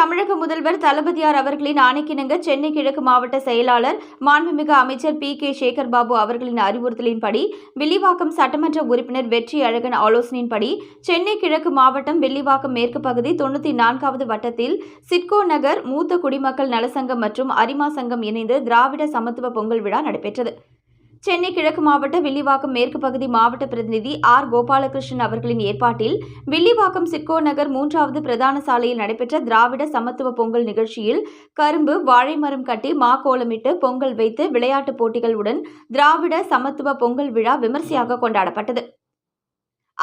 தமிழக முதல்வர் தளபதியார் அவர்களின் ஆணைக்கிணங்க சென்னை கிழக்கு மாவட்ட செயலாளர் மாண்புமிகு அமைச்சர் பி. கே. சேகர் பாபு அவர்களின் அறிவுறுத்தலின்படி வில்லிவாக்கம் சட்டமன்ற உறுப்பினர் வெற்றி அழகன் ஆலோசனையின்படி சென்னை கிழக்கு மாவட்டம் வில்லிவாக்கம் மேற்கு பகுதி தொண்ணூற்றி நான்காவது வட்டத்தில் சிட்கோ நகர் மூத்த குடிமக்கள் நலசங்கம் மற்றும் அரிமா சங்கம் இணைந்து திராவிட சமத்துவ பொங்கல் விழா நடைபெற்றது. சென்னை கிழக்கு மாவட்ட வில்லிவாக்கம் மேற்கு பகுதி மாவட்ட பிரதிநிதி ஆர். கோபாலகிருஷ்ணன் அவர்களின் ஏற்பாட்டில் வில்லிவாக்கம் சிட்கோ நகர் மூன்றாவது பிரதான சாலையில் நடைபெற்ற திராவிட சமத்துவ பொங்கல் நிகழ்ச்சியில் கரும்பு வாழை மரம் கட்டி மா கோலமிட்டு பொங்கல் வைத்து விளையாட்டுப் போட்டிகளுடன் திராவிட சமத்துவ பொங்கல் விழா விமர்சையாக கொண்டாடப்பட்டது.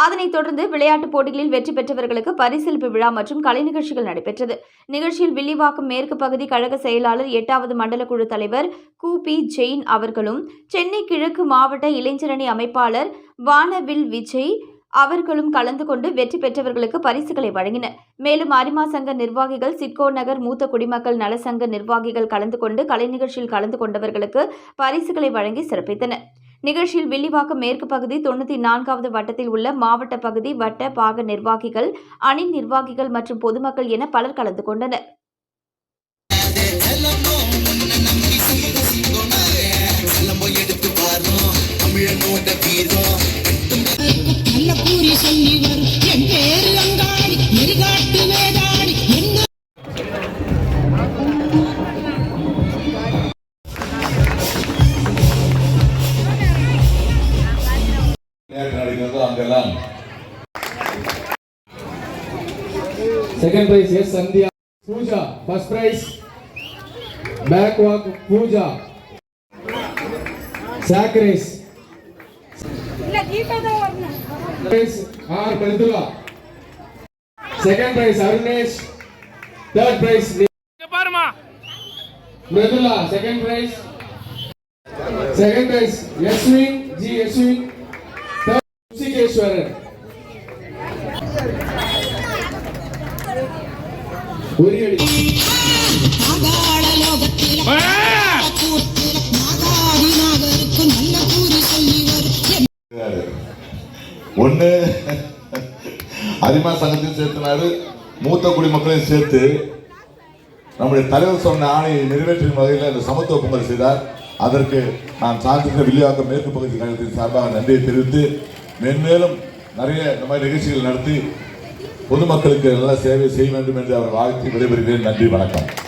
அதனைத் தொடர்ந்து விளையாட்டுப் போட்டிகளில் வெற்றி பெற்றவர்களுக்கு பரிசளிப்பு விழா மற்றும் கலை நிகழ்ச்சிகள் நடைபெற்றது. நிகழ்ச்சியில் வில்லிவாக்கம் மேற்கு பகுதி கழக செயலாளர் எட்டாவது மண்டல குழு தலைவர் கு. பி. ஜெயின் அவர்களும் சென்னை கிழக்கு மாவட்ட இளைஞரணி அமைப்பாளர் வானவில் விஜய் அவர்களும் கலந்து கொண்டு வெற்றி பெற்றவர்களுக்கு பரிசுகளை வழங்கினர். மேலும் அரிமா சங்க நிர்வாகிகள் சிட்கோ நகர் மூத்த குடிமக்கள் நல சங்க நிர்வாகிகள் கலந்து கொண்டு கலை நிகழ்ச்சியில் கலந்து கொண்டவர்களுக்கு பரிசுகளை வழங்கி சிறப்பித்தனர். நிகழ்ச்சியில் வில்லிவாக்கம் மேற்கு பகுதி தொண்ணூற்றி நான்காவது வட்டத்தில் உள்ள மாவட்ட பகுதி வட்ட பாக நிர்வாகிகள் அணி நிர்வாகிகள் மற்றும் பொதுமக்கள் என பலர் கலந்து கொண்டனர். Second prize S Sandhya Pooja first prize back walk Pooja sack race prize R Mridula second prize Arunesh third prize Mridula second prize second prize Yashwin G Yashwin third Rishikeshwaran என் ஒன்று அரிமா சங்கத்தையும் சேர்த்தினாரு மூத்த குடிமக்களையும் சேர்த்து நம்முடைய தலைவர் சொன்ன ஆணையை நிறைவேற்றும் வகையில் இந்த சமத்துவ பொங்கல் செய்தார். அதற்கு நான் சார்ந்திருந்த வில்லிவாக்கம் மேற்கு பகுதி கழகத்தின் சார்பாக நன்றியை தெரிவித்து மென்மேலும் நிறைய இந்த மாதிரி நிகழ்ச்சிகள் நடத்தி பொதுமக்களுக்கு நல்ல சேவை செய்ய வேண்டும் என்று அவர் வாழ்த்து விடைபெறுகிறேன். நன்றி வணக்கம்.